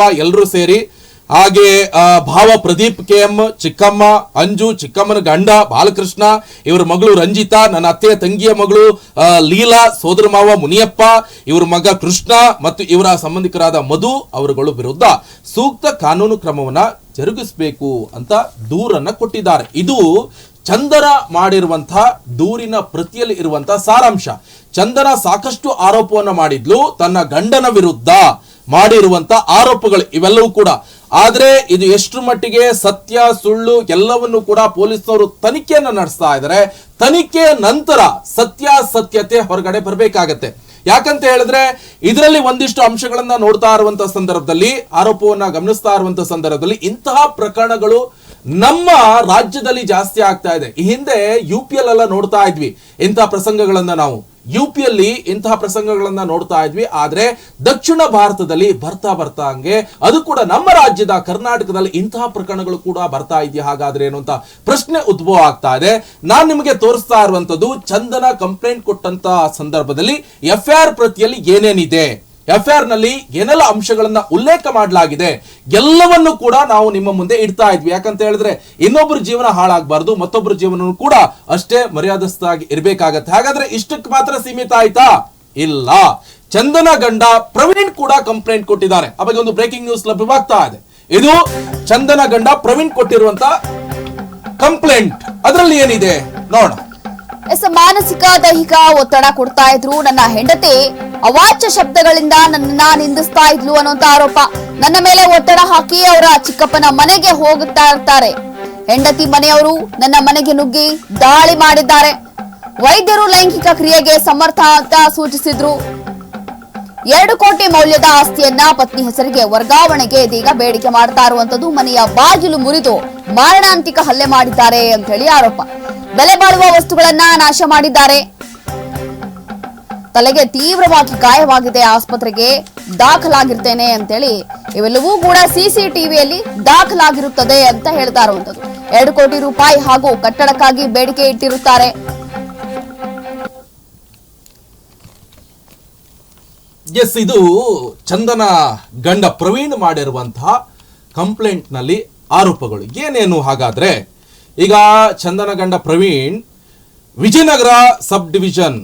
ಮಾವ ಎಲ್ಲರೂ ಸೇರಿ, ಹಾಗೆ ಭಾವ ಪ್ರದೀಪ್ ಕೆ ಎಂ, ಚಿಕ್ಕಮ್ಮ, ಅಂಜು, ಚಿಕ್ಕಮ್ಮನ ಗಂಡ, ಬಾಲಕೃಷ್ಣ, ಇವರ ಮಗಳು ರಂಜಿತಾ, ನನ್ನ ಅತ್ತೆಯ ತಂಗಿಯ ಮಗಳು ಲೀಲಾ, ಸೋದರ ಮಾವ ಮುನಿಯಪ್ಪ, ಇವರ ಮಗ ಕೃಷ್ಣ ಮತ್ತು ಇವರ ಸಂಬಂಧಿಕರಾದ ಮಧು ಅವರುಗಳ ವಿರುದ್ಧ ಸೂಕ್ತ ಕಾನೂನು ಕ್ರಮವನ್ನ ಜರುಗಿಸಬೇಕು ಅಂತ ದೂರನ್ನ ಕೊಟ್ಟಿದ್ದಾರೆ. ಇದು ಚಂದನ ಮಾಡಿರುವಂತಹ ದೂರಿನ ಪ್ರತಿಯಲ್ಲಿ ಇರುವಂತಹ ಸಾರಾಂಶ. ಚಂದನ ಸಾಕಷ್ಟು ಆರೋಪವನ್ನ ಮಾಡಿದ್ಲು, ತನ್ನ ಗಂಡನ ವಿರುದ್ಧ. ಮಾಡಿರುವಂತ ಆರೋಪಗಳು ಇವೆಲ್ಲವೂ ಕೂಡ. ಆದ್ರೆ ಇದು ಎಷ್ಟು ಮಟ್ಟಿಗೆ ಸತ್ಯ, ಸುಳ್ಳು ಎಲ್ಲವನ್ನು ಕೂಡ ಪೊಲೀಸರು ತನಿಖೆಯನ್ನು ನಡೆಸ್ತಾ ಇದ್ದಾರೆ. ತನಿಖೆ ನಂತರ ಸತ್ಯಾಸತ್ಯತೆ ಹೊರಗಡೆ ಬರಬೇಕಾಗತ್ತೆ. ಯಾಕಂತ ಹೇಳಿದ್ರೆ ಇದರಲ್ಲಿ ಒಂದಿಷ್ಟು ಅಂಶಗಳನ್ನ ನೋಡ್ತಾ ಇರುವಂತ ಸಂದರ್ಭದಲ್ಲಿ, ಆರೋಪವನ್ನ ಗಮನಿಸ್ತಾ ಇರುವಂತ ಸಂದರ್ಭದಲ್ಲಿ ಇಂತಹ ಪ್ರಕರಣಗಳು ನಮ್ಮ ರಾಜ್ಯದಲ್ಲಿ ಜಾಸ್ತಿ ಆಗ್ತಾ ಇದೆ. ಈ ಹಿಂದೆ ಯು ಪಿ ಎಲ್ ಎಲ್ಲ ನೋಡ್ತಾ ಇದ್ವಿ ಇಂತಹ ಪ್ರಸಂಗಗಳನ್ನ ನಾವು. ಯು ಪಿಯಲ್ಲಿ ಇಂತಹ ಪ್ರಸಂಗಗಳನ್ನ ನೋಡ್ತಾ ಇದ್ವಿ. ಆದ್ರೆ ದಕ್ಷಿಣ ಭಾರತದಲ್ಲಿ ಬರ್ತಾ ಬರ್ತಾ ಹಂಗೆ, ಅದು ಕೂಡ ನಮ್ಮ ರಾಜ್ಯದ ಕರ್ನಾಟಕದಲ್ಲಿ ಇಂತಹ ಪ್ರಕರಣಗಳು ಕೂಡ ಬರ್ತಾ ಇದೆಯಾ ಹಾಗಾದ್ರೆ ಏನು ಅಂತ ಪ್ರಶ್ನೆ ಉದ್ಭವ ಆಗ್ತಾ ಇದೆ. ನಾನ್ ನಿಮಗೆ ತೋರಿಸ್ತಾ ಇರುವಂತದ್ದು ಚಂದನ ಕಂಪ್ಲೇಂಟ್ ಕೊಟ್ಟಂತ ಸಂದರ್ಭದಲ್ಲಿ ಎಫ್ ಪ್ರತಿಯಲ್ಲಿ ಏನೇನಿದೆ? ಎಫ್ನಲ್ಲಿ ಏನೆಲ್ಲ ಅಂಶಗಳನ್ನ ಉಲ್ಲೇಖ ಮಾಡಲಾಗಿದೆ? ಎಲ್ಲವನ್ನು ಕೂಡ ನಾವು ನಿಮ್ಮ ಮುಂದೆ ಇಡ್ತಾ ಇದ್ವಿ. ಯಾಕಂತ ಹೇಳಿದ್ರೆ ಇನ್ನೊಬ್ಬರ ಜೀವನ ಹಾಳಾಗಬಾರ್ದು ಮತ್ತೊಬ್ಬರ ಜೀವನ ಕೂಡ ಅಷ್ಟೇ ಮರ್ಯಾದಸ್ಥಾಗಿ ಇರಬೇಕಾಗತ್ತೆ. ಹಾಗಾದ್ರೆ ಇಷ್ಟಕ್ಕೆ ಮಾತ್ರ ಸೀಮಿತ ಆಯ್ತಾ? ಇಲ್ಲ. ಚಂದನ ಗಂಡ ಪ್ರವೀಣ್ ಕೂಡ ಕಂಪ್ಲೇಂಟ್ ಕೊಟ್ಟಿದ್ದಾರೆ. ಆ ಒಂದು ಬ್ರೇಕಿಂಗ್ ನ್ಯೂಸ್ ಲಭ್ಯವಾಗ್ತಾ ಇದೆ. ಇದು ಚಂದನ ಗಂಡ ಪ್ರವೀಣ್ ಕೊಟ್ಟಿರುವಂತ ಕಂಪ್ಲೇಂಟ್. ಅದರಲ್ಲಿ ಏನಿದೆ? ನೋಡ ಎಸ್, ಮಾನಸಿಕ, ದೈಹಿಕ ಒತ್ತಡ ಕೊಡ್ತಾ ಇದ್ರು. ನನ್ನ ಹೆಂಡತಿ ಅವಾಚ್ಯ ಶಬ್ದಗಳಿಂದ ನನ್ನ ನಿಂದಿಸ್ತಾ ಇದ್ಲು ಅನ್ನೋಂತ ಆರೋಪ. ನನ್ನ ಮೇಲೆ ಒತ್ತಡ ಹಾಕಿ ಅವರ ಚಿಕ್ಕಪ್ಪನ ಮನೆಗೆ ಹೋಗುತ್ತಾ ಇರ್ತಾರೆ. ಹೆಂಡತಿ ಮನೆಯವರು ನನ್ನ ಮನೆಗೆ ನುಗ್ಗಿ ದಾಳಿ ಮಾಡಿದ್ದಾರೆ. ವೈದ್ಯರು ಲೈಂಗಿಕ ಕ್ರಿಯೆಗೆ ಸಮರ್ಥ ಅಂತ ಸೂಚಿಸಿದ್ರು. ಎರಡು ಕೋಟಿ ಮೌಲ್ಯದ ಆಸ್ತಿಯನ್ನ ಪತ್ನಿ ಹೆಸರಿಗೆ ವರ್ಗಾವಣೆಗೆ ಇದೀಗ ಬೇಡಿಕೆ ಮಾಡ್ತಾ ಇರುವಂತದ್ದು ಮನೆಯ ಬಾಗಿಲು ಮುರಿದು ಮಾರಣಾಂತಿಕ ಹಲ್ಲೆ ಮಾಡಿದ್ದಾರೆ ಅಂತ ಹೇಳಿ ಆರೋಪ. ಬೆಲೆ ಬಾಳುವ ವಸ್ತುಗಳನ್ನ ನಾಶ ಮಾಡಿದ್ದಾರೆ. ತಲೆಗೆ ತೀವ್ರವಾಗಿ ಗಾಯವಾಗಿದೆ. ಆಸ್ಪತ್ರೆಗೆ ದಾಖಲಾಗಿರ್ತೇನೆ ಅಂತೇಳಿ ಇವೆಲ್ಲವೂ ಕೂಡ ಸಿಸಿಟಿವಿಯಲ್ಲಿ ದಾಖಲಾಗಿರುತ್ತದೆ ಅಂತ ಹೇಳ್ತಾ ಇರುವಂತದ್ದು ಎರಡು ಕೋಟಿ ರೂಪಾಯಿ ಹಾಗೂ ಕಟ್ಟಡಕ್ಕಾಗಿ ಬೇಡಿಕೆ ಇಟ್ಟಿರುತ್ತಾರೆ. ಎಸ್ ಇದು ಚಂದನ ಗಂಡ ಪ್ರವೀಣ್ ಮಾಡಿರುವಂತಹ ಕಂಪ್ಲೇಂಟ್ನಲ್ಲಿ ಆರೋಪಗಳು. ಏನೇನು ಹಾಗಾದ್ರೆ, ಈಗ ಚಂದನ ಗಂಡ Praveen Vijayanagara sub division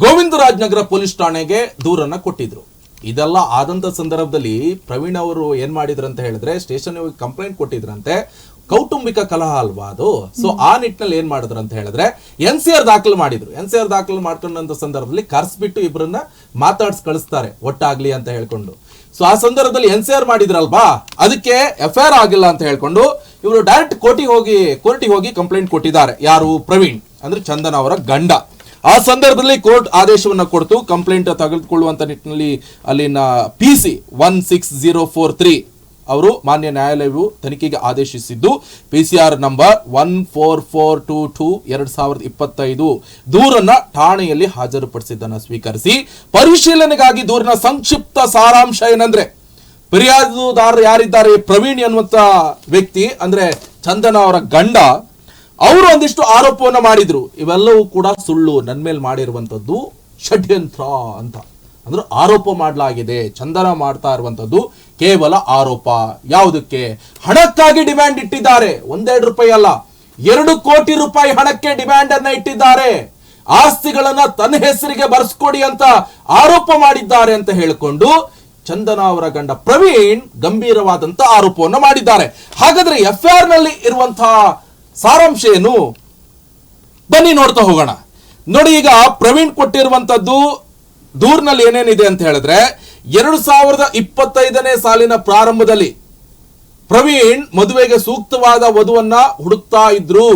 Govindaraj Nagar police ಠಾಣೆಗೆ ದೂರನ್ನ ಕೊಟ್ಟಿದ್ರು. ಇದೆಲ್ಲ ಆದಂತ ಸಂದರ್ಭದಲ್ಲಿ ಪ್ರವೀಣ್ ಅವರು ಏನ್ ಮಾಡಿದ್ರು ಅಂತ ಹೇಳಿದ್ರೆ ಸ್ಟೇಷನ್ ಹೋಗಿ ಕಂಪ್ಲೇಂಟ್ ಕೊಟ್ಟಿದ್ರಂತೆ. ಕೌಟುಂಬಿಕ ಕಲಹ ಅಲ್ವಾ ಅದು? ಸೊ ಆ ನಿಟ್ಟಿನಲ್ಲಿ ಏನ್ ಮಾಡಿದ್ರು ಅಂತ ಹೇಳಿದ್ರೆ ಎನ್ ಸಿ ಆರ್ ದಾಖಲು ಮಾಡಿದ್ರು. ಎನ್ ಸಿ ಆರ್ ದಾಖಲು ಮಾಡ್ಕೊಂಡಂತ ಸಂದರ್ಭದಲ್ಲಿ ಕರ್ಸ್ಬಿಟ್ಟು ಇಬ್ಬರನ್ನ ಮಾತಾಡ್ಸ್ ಕಳಿಸ್ತಾರೆ, ಒಟ್ಟಾಗ್ಲಿ ಅಂತ ಹೇಳ್ಕೊಂಡು. ಸೊ ಆ ಸಂದರ್ಭದಲ್ಲಿ ಎನ್ ಸಿ ಆರ್ ಮಾಡಿದ್ರಲ್ವಾ? ಅದಕ್ಕೆ ಎಫ್ ಐ ಆರ್ ಆಗಿಲ್ಲ ಅಂತ ಹೇಳ್ಕೊಂಡು ಇವರು ಡೈರೆಕ್ಟ್ ಕೋರ್ಟಿಗೆ ಹೋಗಿ ಕೋರ್ಟಿಗೆ ಹೋಗಿ ಕಂಪ್ಲೇಂಟ್ ಕೊಟ್ಟಿದ್ದಾರೆ. ಯಾರು? ಪ್ರವೀಣ್. ಅಂದ್ರೆ ಚಂದನ್ ಅವರ ಗಂಡ. ಆ ಸಂದರ್ಭದಲ್ಲಿ ಕೋರ್ಟ್ ಆದೇಶವನ್ನು ಕೊಡ್ತು. ಕಂಪ್ಲೇಂಟ್ ತೆಗೆದುಕೊಳ್ಳುವಂತ ನಿಟ್ಟಿನಲ್ಲಿ ಅಲ್ಲಿನ P C one six zero four three ಅವರು ಮಾನ್ಯ ನ್ಯಾಯಾಲಯವು ತನಿಖೆಗೆ ಆದೇಶಿಸಿದ್ದು P C R number one four four two two ಎರಡ್ ಸಾವಿರದ ಇಪ್ಪತ್ತೈದು ದೂರನ್ನ ಠಾಣೆಯಲ್ಲಿ ಹಾಜರುಪಡಿಸಿದ್ದನ್ನು ಸ್ವೀಕರಿಸಿ, ಪರಿಶೀಲನೆಗಾಗಿ ದೂರಿನ ಸಂಕ್ಷಿಪ್ತ ಸಾರಾಂಶ ಏನಂದ್ರೆ, ಫಿರ್ಯಾದುದಾರರು ಯಾರಿದ್ದಾರೆ ಪ್ರವೀಣ್ ಎನ್ನುವಂತ ವ್ಯಕ್ತಿ ಅಂದ್ರೆ ಚಂದನ ಅವರ ಗಂಡ ಅವರು ಒಂದಿಷ್ಟು ಆರೋಪವನ್ನ ಮಾಡಿದ್ರು. ಇವೆಲ್ಲವೂ ಕೂಡ ಸುಳ್ಳು. ನನ್ನ ಮೇಲೆ ಮಾಡಿರುವಂತದ್ದು ಷಡ್ಯಂತ್ರ ಅಂತ. ಅಂದ್ರೆ ಆರೋಪ ಮಾಡಲಾಗಿದೆ. ಚಂದನ ಮಾಡ್ತಾ ಇರುವಂಥದ್ದು ಕೇವಲ ಆರೋಪ. ಯಾವುದಕ್ಕೆ? ಹಣಕ್ಕಾಗಿ ಡಿಮ್ಯಾಂಡ್ ಇಟ್ಟಿದ್ದಾರೆ. ಒಂದೆರಡು ರೂಪಾಯಿ ಅಲ್ಲ. ಎರಡು ಕೋಟಿ ರೂಪಾಯಿ ಹಣಕ್ಕೆ ಡಿಮ್ಯಾಂಡ್ ಅನ್ನ ಇಟ್ಟಿದ್ದಾರೆ. ಆಸ್ತಿಗಳನ್ನ ತನ್ನ ಹೆಸರಿಗೆ ಬರ್ಸ್ಕೊಡಿ ಅಂತ ಆರೋಪ ಮಾಡಿದ್ದಾರೆ ಅಂತ ಹೇಳಿಕೊಂಡು ಚಂದನ ಅವರ ಗಂಡ ಪ್ರವೀಣ್ ಗಂಭೀರವಾದಂತ ಆರೋಪವನ್ನು ಮಾಡಿದ್ದಾರೆ. ಹಾಗಾದ್ರೆ ಎಫ್ನಲ್ಲಿ ಇರುವಂತಹ ಸಾರಾಂಶ ಏನು ಬನ್ನಿ ನೋಡ್ತಾ ಹೋಗೋಣ. ನೋಡಿ ಈಗ ಪ್ರವೀಣ್ ಕೊಟ್ಟಿರುವಂತದ್ದು ದೂರ್ನಲ್ಲಿ ಏನೇನಿದೆ ಅಂತ ಹೇಳಿದ್ರೆ, ಎರಡು ಸಾವಿರದ ಇಪ್ಪತ್ತೈದನೇ ಸಾಲಿನ ಪ್ರಾರಂಭದಲ್ಲಿ ಪ್ರವೀಣ್ ಮದುವೆಗೆ ಸೂಕ್ತವಾದ ವಧುವನ್ನ ಹುಡುಕ್ತಾ ಇದ್ರು.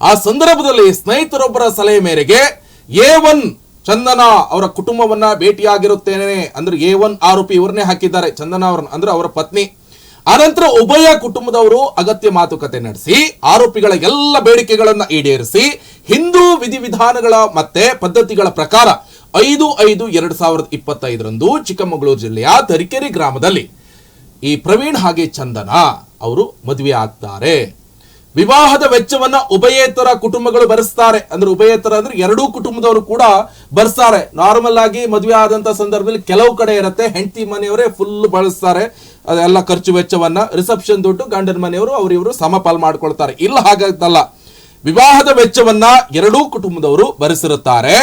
ಆ ಸಂದರ್ಭದಲ್ಲಿ ಸ್ನೇಹಿತರೊಬ್ಬರ ಸಲಹೆ ಮೇರೆಗೆ ಎ ಒನ್ ಚಂದನ ಅವರ ಕುಟುಂಬವನ್ನ ಭೇಟಿಯಾಗಿರುತ್ತೇನೆ ಅಂದ್ರೆ ಎ ಒನ್ ಆರೋಪಿ ಇವರನ್ನೇ ಹಾಕಿದ್ದಾರೆ. ಚಂದನ ಅವರನ್ನ ಅಂದ್ರೆ ಅವರ ಪತ್ನಿ. ಆನಂತರ ಉಭಯ ಕುಟುಂಬದವರು ಅಗತ್ಯ ಮಾತುಕತೆ ನಡೆಸಿ, ಆರೋಪಿಗಳ ಎಲ್ಲ ಬೇಡಿಕೆಗಳನ್ನ ಈಡೇರಿಸಿ, ಹಿಂದೂ ವಿಧಿವಿಧಾನಗಳ ಮತ್ತೆ ಪದ್ಧತಿಗಳ ಪ್ರಕಾರ ಐದು ಐದು ಎರಡ್ ಸಾವಿರದ ಇಪ್ಪತ್ತೈದರಂದು ಚಿಕ್ಕಮಗಳೂರು ಜಿಲ್ಲೆಯ ತರೀಕೆರೆ ಗ್ರಾಮದಲ್ಲಿ ಈ ಪ್ರವೀಣ್ ಹಾಗೆ ಚಂದನ ಅವರು ಮದುವೆ ಆಗ್ತಾರೆ. ವಿವಾಹದ ವೆಚ್ಚವನ್ನ ಉಭಯೇತರ ಕುಟುಂಬಗಳು ಭರಿಸ್ತಾರೆ. ಅಂದ್ರೆ ಉಭಯೇತರ ಅಂದ್ರೆ ಎರಡೂ ಕುಟುಂಬದವರು ಕೂಡ ಭರಿಸ್ತಾರೆ. ನಾರ್ಮಲ್ ಆಗಿ ಮದುವೆ ಆದಂತ ಸಂದರ್ಭದಲ್ಲಿ ಕೆಲವು ಕಡೆ ಇರುತ್ತೆ. ಹೆಂಡತಿ ಮನೆಯವರೇ ಫುಲ್ ಬಳಸ್ತಾರೆ. ಅದೆಲ್ಲ ಖರ್ಚು ವೆಚ್ಚವನ್ನ ರಿಸೆಪ್ಷನ್ ದುಡ್ಡು ಗಂಡನ ಮನೆಯವರು ಅವರಿವರು ಸಮಪಾಲ್ ಮಾಡ್ಕೊಳ್ತಾರೆ. ಇಲ್ಲ ಹಾಗಾಗಲ್ಲ ವಿವಾಹದ ವೆಚ್ಚವನ್ನ ಎರಡೂ ಕುಟುಂಬದವರು ಭರಿಸಿರುತ್ತಾರೆ.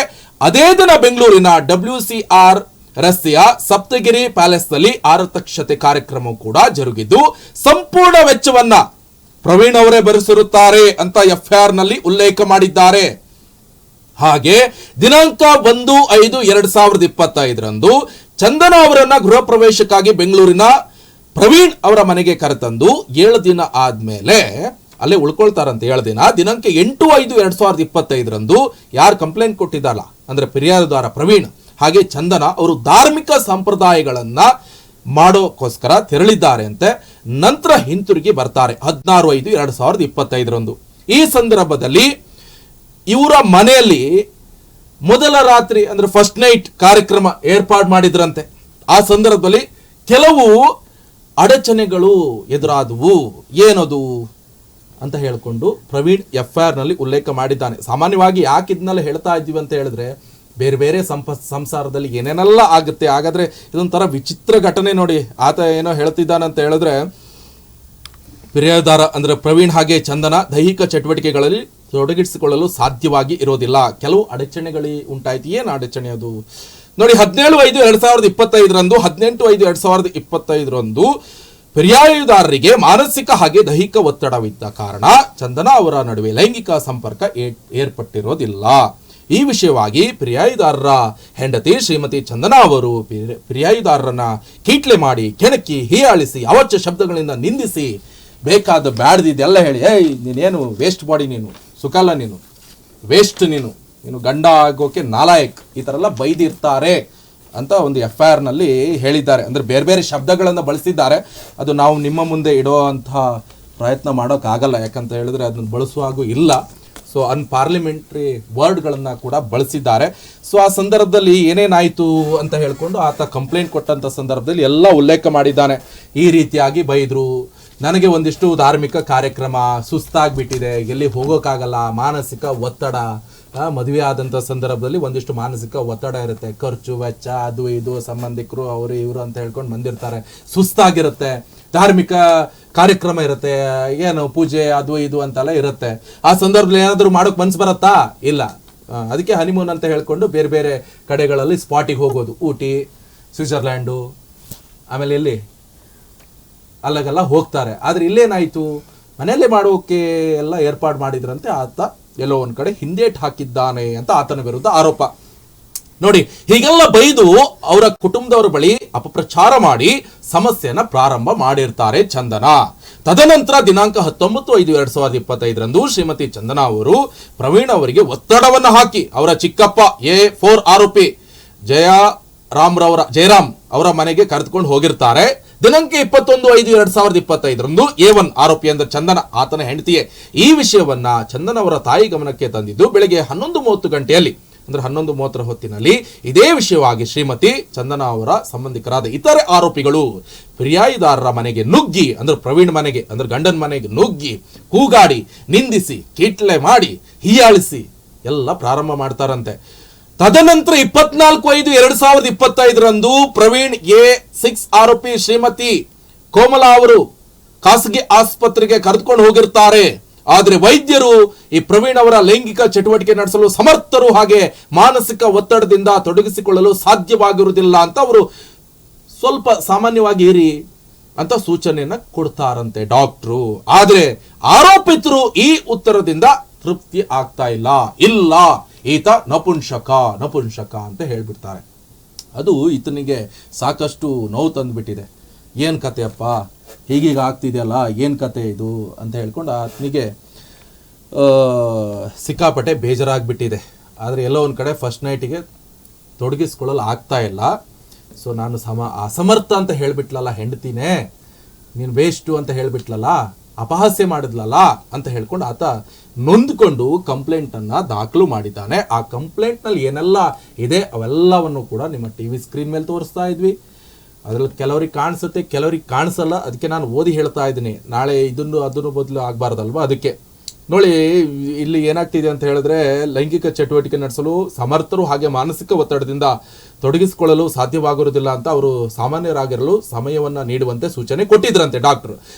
ಅದೇ ದಿನ ಬೆಂಗಳೂರಿನ ಡಬ್ಲ್ಯೂ ಸಿ ಆರ್ ರಸ್ತೆಯ ಸಪ್ತಗಿರಿ ಪ್ಯಾಲೇಸ್ನಲ್ಲಿ ಆರತಕ್ಷತೆ ಕಾರ್ಯಕ್ರಮ ಕೂಡ ಜರುಗಿದ್ದು, ಸಂಪೂರ್ಣ ವೆಚ್ಚವನ್ನ ಪ್ರವೀಣ್ ಅವರೇ ಭರಿಸಿರುತ್ತಾರೆ ಅಂತ ಎಫ್ಐಆರ್ನಲ್ಲಿ ಉಲ್ಲೇಖ ಮಾಡಿದ್ದಾರೆ. ಹಾಗೆ ದಿನಾಂಕ ಒಂದು ಐದು ಎರಡ್ ಸಾವಿರದ ಇಪ್ಪತ್ತೈದರಂದು ಚಂದನ ಅವರನ್ನ ಗೃಹ ಪ್ರವೇಶಕ್ಕಾಗಿ ಬೆಂಗಳೂರಿನ ಪ್ರವೀಣ್ ಅವರ ಮನೆಗೆ ಕರೆತಂದು ಏಳು ದಿನ ಆದ್ಮೇಲೆ ಅಲ್ಲೇ ಉಳ್ಕೊಳ್ತಾರಂತೆ ಏಳು ದಿನ. ದಿನಾಂಕ ಎಂಟು ಐದು ಎರಡ್ ಸಾವಿರದ ಇಪ್ಪತ್ತೈದರಂದು ಯಾರು ಕಂಪ್ಲೇಂಟ್ ಕೊಟ್ಟಿದ್ದಾರಲ್ಲ ಅಂದ್ರೆ ಫಿರ್ಯಾದುದಾರ ಪ್ರವೀಣ್, ಹಾಗೆ ಚಂದನ ಅವರು ಧಾರ್ಮಿಕ ಸಂಪ್ರದಾಯಗಳನ್ನ ಮಾಡೋಕ್ಕೋಸ್ಕರ ತೆರಳಿದ್ದಾರೆ ಅಂತೆ ನಂತರ ಹಿಂತಿರುಗಿ ಬರ್ತಾರೆ ಹದಿನಾರು ಐದು ಎರಡ್ ಸಾವಿರದ ಇಪ್ಪತ್ತೈದರಂದು. ಈ ಸಂದರ್ಭದಲ್ಲಿ ಇವರ ಮನೆಯಲ್ಲಿ ಮೊದಲ ರಾತ್ರಿ ಅಂದ್ರೆ ಫಸ್ಟ್ ನೈಟ್ ಕಾರ್ಯಕ್ರಮ ಏರ್ಪಾಡು ಮಾಡಿದ್ರಂತೆ. ಆ ಸಂದರ್ಭದಲ್ಲಿ ಕೆಲವು ಅಡಚಣೆಗಳು ಎದುರಾದವು. ಏನದು? ಅಂತ ಹೇಳಿಕೊಂಡು ಪ್ರವೀಣ್ ಎಫ್ನಲ್ಲಿ ಉಲ್ಲೇಖ ಮಾಡಿದ್ದಾನೆ. ಸಾಮಾನ್ಯವಾಗಿ ಯಾಕೆ ಇದನ್ನೆಲ್ಲ ಹೇಳ್ತಾ ಇದ್ದೀವಿ ಅಂತ ಹೇಳಿದ್ರೆ, ಬೇರೆ ಬೇರೆ ಸಂಪ, ಸಂಸಾರದಲ್ಲಿ ಏನೇನೆಲ್ಲ ಆಗುತ್ತೆ, ಹಾಗಾದ್ರೆ ಇದೊಂಥರ ವಿಚಿತ್ರ ಘಟನೆ ನೋಡಿ. ಆತ ಏನೋ ಹೇಳ್ತಿದ್ದಾನಂತ ಹೇಳಿದ್ರೆ, ಪ್ರಿಯದಾರ ಅಂದ್ರೆ ಪ್ರವೀಣ್ ಹಾಗೆ ಚಂದನ ದೈಹಿಕ ಚಟುವಟಿಕೆಗಳಲ್ಲಿ ತೊಡಗಿಸಿಕೊಳ್ಳಲು ಸಾಧ್ಯವಾಗಿ ಇರೋದಿಲ್ಲ. ಕೆಲವು ಅಡಚಣೆಗಳಿ ಉಂಟಾಯ್ತು. ಏನು ಅಡಚಣೆ ಅದು? ನೋಡಿ, ಹದಿನೇಳು ಐದು ಎರಡ್ ಸಾವಿರದ ಇಪ್ಪತ್ತೈದರಂದು, ಹದಿನೆಂಟು ಐದು ಎರಡ್ ಸಾವಿರದ ಇಪ್ಪತ್ತೈದರಂದು ಪರ್ಯಾಯದಾರರಿಗೆ ಮಾನಸಿಕ ಹಾಗೆ ದೈಹಿಕ ಒತ್ತಡವಿದ್ದ ಕಾರಣ ಚಂದನ ಅವರ ನಡುವೆ ಲೈಂಗಿಕ ಸಂಪರ್ಕ ಏರ್ಪಟ್ಟಿರೋದಿಲ್ಲ. ಈ ವಿಷಯವಾಗಿ ಪರ್ಯಾಯದಾರರ ಹೆಂಡತಿ ಶ್ರೀಮತಿ ಚಂದನಾ ಅವರು ಪರ್ಯಾಯದಾರರನ್ನ ಕೀಟ್ಲೆ ಮಾಡಿ, ಕೆಣಕಿ, ಹೀಯಾಳಿಸಿ, ಅವಚ್ಯ ಶಬ್ದಗಳಿಂದ ನಿಂದಿಸಿ, ಬೇಕಾದ ಬ್ಯಾಡ್ದಿದ್ದೆಲ್ಲ ಹೇಳಿ, ಏಯ್, ನೀನೇನು ವೇಸ್ಟ್ ಬಾಡಿ ನೀನು ಸುಖಲ್ಲ ನೀನು, ವೇಸ್ಟ್ ನೀನು. ನೀನು ಗಂಡ ಆಗೋಕೆ ನಾಲಾಯಕ್ ಈ ಥರ ಎಲ್ಲ ಬೈದಿರ್ತಾರೆ ಅಂತ ಒಂದು ಎಫ್ ಐ ಆರ್ನಲ್ಲಿ ಹೇಳಿದ್ದಾರೆ. ಅಂದರೆ ಬೇರೆ ಬೇರೆ ಶಬ್ದಗಳನ್ನು ಬಳಸಿದ್ದಾರೆ. ಅದು ನಾವು ನಿಮ್ಮ ಮುಂದೆ ಇಡೋ ಅಂತಹ ಪ್ರಯತ್ನ ಮಾಡೋಕ್ಕಾಗಲ್ಲ ಯಾಕಂತ ಹೇಳಿದ್ರೆ ಅದನ್ನು ಬಳಸುವಾಗೂ ಇಲ್ಲ. ಸೊ ಅನ್ಪಾರ್ಲಿಮೆಂಟ್ರಿ ವರ್ಡ್ಗಳನ್ನು ಕೂಡ ಬಳಸಿದ್ದಾರೆ. ಸೊ ಆ ಸಂದರ್ಭದಲ್ಲಿ ಏನೇನಾಯಿತು ಅಂತ ಹೇಳಿಕೊಂಡು ಆತ ಕಂಪ್ಲೇಂಟ್ ಕೊಟ್ಟಂಥ ಸಂದರ್ಭದಲ್ಲಿ ಎಲ್ಲ ಉಲ್ಲೇಖ ಮಾಡಿದ್ದಾನೆ. ಈ ರೀತಿಯಾಗಿ ಬೈದರು. ನನಗೆ ಒಂದಿಷ್ಟು ಧಾರ್ಮಿಕ ಕಾರ್ಯಕ್ರಮ ಸುಸ್ತಾಗ್ಬಿಟ್ಟಿದೆ. ಎಲ್ಲಿ ಹೋಗೋಕ್ಕಾಗಲ್ಲ ಮಾನಸಿಕ ಒತ್ತಡ. ಮದುವೆ ಆದಂಥ ಸಂದರ್ಭದಲ್ಲಿ ಒಂದಿಷ್ಟು ಮಾನಸಿಕ ಒತ್ತಡ ಇರುತ್ತೆ. ಖರ್ಚು, ವೆಚ್ಚ, ಅದು ಇದು, ಸಂಬಂಧಿಕರು, ಅವರು, ಇವರು ಅಂತ ಹೇಳ್ಕೊಂಡು ಬಂದಿರ್ತಾರೆ. ಸುಸ್ತಾಗಿರುತ್ತೆ. ಧಾರ್ಮಿಕ ಕಾರ್ಯಕ್ರಮ ಇರುತ್ತೆ. ಏನು, ಪೂಜೆ, ಅದು ಇದು ಅಂತೆಲ್ಲ ಇರುತ್ತೆ. ಆ ಸಂದರ್ಭದಲ್ಲಿ ಏನಾದರೂ ಮಾಡೋಕೆ ಮನ್ಸು ಬರುತ್ತಾ? ಇಲ್ಲ. ಅದಕ್ಕೆ ಹನಿಮೂನ್ ಅಂತ ಹೇಳ್ಕೊಂಡು ಬೇರೆ ಬೇರೆ ಕಡೆಗಳಲ್ಲಿ ಸ್ಪಾಟಿಗೆ ಹೋಗೋದು. ಊಟಿ, ಸ್ವಿಟ್ಜರ್ಲ್ಯಾಂಡು, ಆಮೇಲೆ ಇಲ್ಲಿ ಅಲ್ಲಗೆಲ್ಲ ಹೋಗ್ತಾರೆ. ಆದ್ರೆ ಇಲ್ಲೇನಾಯ್ತು? ಮನೆಯಲ್ಲೇ ಮಾಡೋಕೆ ಎಲ್ಲ ಏರ್ಪಾಡು ಮಾಡಿದ್ರಂತೆ ಆತ ಎಲ್ಲೋ ಒಂದ್ ಕಡೆ ಹಿಂದೇಟ್ ಹಾಕಿದ್ದಾನೆ ಅಂತ ಆತನ ವಿರುದ್ಧ ಆರೋಪ. ನೋಡಿ, ಹೀಗೆಲ್ಲ ಬೈದು ಅವರ ಕುಟುಂಬದವರ ಬಳಿ ಅಪಪ್ರಚಾರ ಮಾಡಿ ಸಮಸ್ಯೆನ ಪ್ರಾರಂಭ ಮಾಡಿರ್ತಾರೆ ಚಂದನ. ತದನಂತರ ದಿನಾಂಕ ಹತ್ತೊಂಬತ್ತು ಐದು ಎರಡ್ ಸಾವಿರದ ಇಪ್ಪತ್ತೈದರಂದು ಶ್ರೀಮತಿ ಚಂದನ ಅವರು ಪ್ರವೀಣ್ ಅವರಿಗೆ ಒತ್ತಡವನ್ನು ಹಾಕಿ ಅವರ ಚಿಕ್ಕಪ್ಪ ಎ ಫೋರ್ ಆರೋಪಿ ಜಯ ರಾಮ್ರವರ ಜಯರಾಮ್ ಅವರ ಮನೆಗೆ ಕರೆದುಕೊಂಡು ಹೋಗಿರ್ತಾರೆ. ದಿನಾಂಕ ಇಪ್ಪತ್ತೊಂದು ಐದು ಎರಡ್ ಸಾವಿರದ ಇಪ್ಪತ್ತೈದರಂದು ಎ ಒನ್ ಆರೋಪಿ ಅಂದ್ರೆ ಚಂದನ ಆತನ ಹೆಂಡತಿಯೇ ಈ ವಿಷಯವನ್ನ ಚಂದನ ಅವರ ತಾಯಿ ಗಮನಕ್ಕೆ ತಂದಿದ್ದು ಬೆಳಗ್ಗೆ ಹನ್ನೊಂದು ಮೂವತ್ತು ಗಂಟೆಯಲ್ಲಿ. ಅಂದ್ರೆ ಹನ್ನೊಂದು ಮೂವತ್ತರ ಹೊತ್ತಿನಲ್ಲಿ ಇದೇ ವಿಷಯವಾಗಿ ಶ್ರೀಮತಿ ಚಂದನ ಅವರ ಸಂಬಂಧಿಕರಾದ ಇತರೆ ಆರೋಪಿಗಳು ಪ್ರಿಯಾಯಿದಾರರ ಮನೆಗೆ ನುಗ್ಗಿ, ಅಂದ್ರೆ ಪ್ರವೀಣ್ ಮನೆಗೆ, ಅಂದ್ರೆ ಗಂಡನ ಮನೆಗೆ ನುಗ್ಗಿ, ಕೂಗಾಡಿ, ನಿಂದಿಸಿ, ಕೀಟ್ಲೆ ಮಾಡಿ, ಹೀಯಾಳಿಸಿ ಎಲ್ಲ ಪ್ರಾರಂಭ ಮಾಡ್ತಾರಂತೆ. ತದನಂತರ ಇಪ್ಪತ್ನಾಲ್ಕು ಐದು ಎರಡು ಸಾವಿರದ ಇಪ್ಪತ್ತೈದರಂದು ಪ್ರವೀಣ್ ಎ ಸಿಕ್ಸ್ ಆರೋಪಿ ಶ್ರೀಮತಿ ಕೋಮಲಾ ಅವರು ಖಾಸಗಿ ಆಸ್ಪತ್ರೆಗೆ ಕರೆದುಕೊಂಡು ಹೋಗಿರ್ತಾರೆ ಆದರೆ ವೈದ್ಯರು ಈ ಪ್ರವೀಣ್ ಅವರ ಲೈಂಗಿಕ ಚಟುವಟಿಕೆ ನಡೆಸಲು ಸಮರ್ಥರು ಹಾಗೆ ಮಾನಸಿಕ ಒತ್ತಡದಿಂದ ತೊಡಗಿಸಿಕೊಳ್ಳಲು ಸಾಧ್ಯವಾಗಿರುವುದಿಲ್ಲ ಅಂತ ಅವರು ಸ್ವಲ್ಪ ಸಾಮಾನ್ಯವಾಗಿ ಇರಿ ಅಂತ ಸೂಚನೆಯನ್ನ ಕೊಡ್ತಾರಂತೆ ಡಾಕ್ಟ್ರು. ಆದರೆ ಆರೋಪಿತರು ಈ ಉತ್ತರದಿಂದ ತೃಪ್ತಿ ಆಗ್ತಾ ಇಲ್ಲ. ಇಲ್ಲ. ಈತ ನಪುಂಸಕ ನಪುಂಸಕ ಅಂತ ಹೇಳ್ಬಿಡ್ತಾರೆ. ಅದು ಈತನಿಗೆ ಸಾಕಷ್ಟು ನೋವು ತಂದುಬಿಟ್ಟಿದೆ. ಏನು ಕತೆಯಪ್ಪ ಹೀಗೀಗ ಆಗ್ತಿದೆಯಲ್ಲ, ಏನು ಕತೆ ಇದು? ಅಂತ ಹೇಳ್ಕೊಂಡು ಆತನಿಗೆ ಸಿಕ್ಕಾಪಟ್ಟೆ ಬೇಜಾರಾಗ್ಬಿಟ್ಟಿದೆ. ಆದರೆ ಎಲ್ಲೋ ಒಂದು ಕಡೆ ಫಸ್ಟ್ ನೈಟಿಗೆ ತೊಡಗಿಸ್ಕೊಳ್ಳಲು ಆಗ್ತಾ ಇಲ್ಲ. ಸೊ ನಾನು ಸಮ, ಅಸಮರ್ಥ ಅಂತ ಹೇಳಿಬಿಟ್ಲಲ್ಲ ಹೆಂಡತಿನೇ. ನೀನು ವೇಸ್ಟು ಅಂತ ಹೇಳ್ಬಿಟ್ಲಲ್ಲ. ಅಪಹಾಸ್ಯ ಮಾಡಿದ್ಲಲ್ಲ ಅಂತ ಹೇಳ್ಕೊಂಡು ಆತ ನೊಂದ್ಕೊಂಡು ಕಂಪ್ಲೇಂಟನ್ನು ದಾಖಲು ಮಾಡಿದ್ದಾನೆ. ಆ ಕಂಪ್ಲೇಂಟ್ನಲ್ಲಿ ಏನೆಲ್ಲ ಇದೆ ಅವೆಲ್ಲವನ್ನು ಕೂಡ ನಿಮ್ಮ ಟಿವಿ ಸ್ಕ್ರೀನ್ ಮೇಲೆ ತೋರಿಸ್ತಾ ಇದ್ವಿ. ಅದ್ರಲ್ಲಿ ಕೆಲವ್ರಿಗೆ ಕಾಣಿಸುತ್ತೆ, ಕೆಲವ್ರಿಗೆ ಕಾಣಿಸಲ್ಲ. ಅದಕ್ಕೆ ನಾನು ಓದಿ ಹೇಳ್ತಾ ಇದ್ದೀನಿ. ನಾಳೆ ಇದನ್ನು ಅದನ್ನು ಬದಲು ಆಗಬಾರ್ದಲ್ವಾ ಅದಕ್ಕೆ. ನೋಡಿ, ಇಲ್ಲಿ ಏನಾಗ್ತಿದೆ ಅಂತ ಹೇಳಿದ್ರೆ ಲೈಂಗಿಕ ಚಟುವಟಿಕೆ ನಡೆಸಲು ಸಮರ್ಥರು ಹಾಗೆ ಮಾನಸಿಕ ಒತ್ತಡದಿಂದ ತೊಡಗಿಸಿಕೊಳ್ಳಲು ಸಾಧ್ಯವಾಗಿರುವುದಿಲ್ಲ ಅಂತ ಅವರು ಸಾಮಾನ್ಯರಾಗಿರಲು ಸಮಯವನ್ನು ನೀಡುವಂತೆ ಸೂಚನೆ ಕೊಟ್ಟಿದ್ರಂತೆ ಡಾಕ್ಟರ್.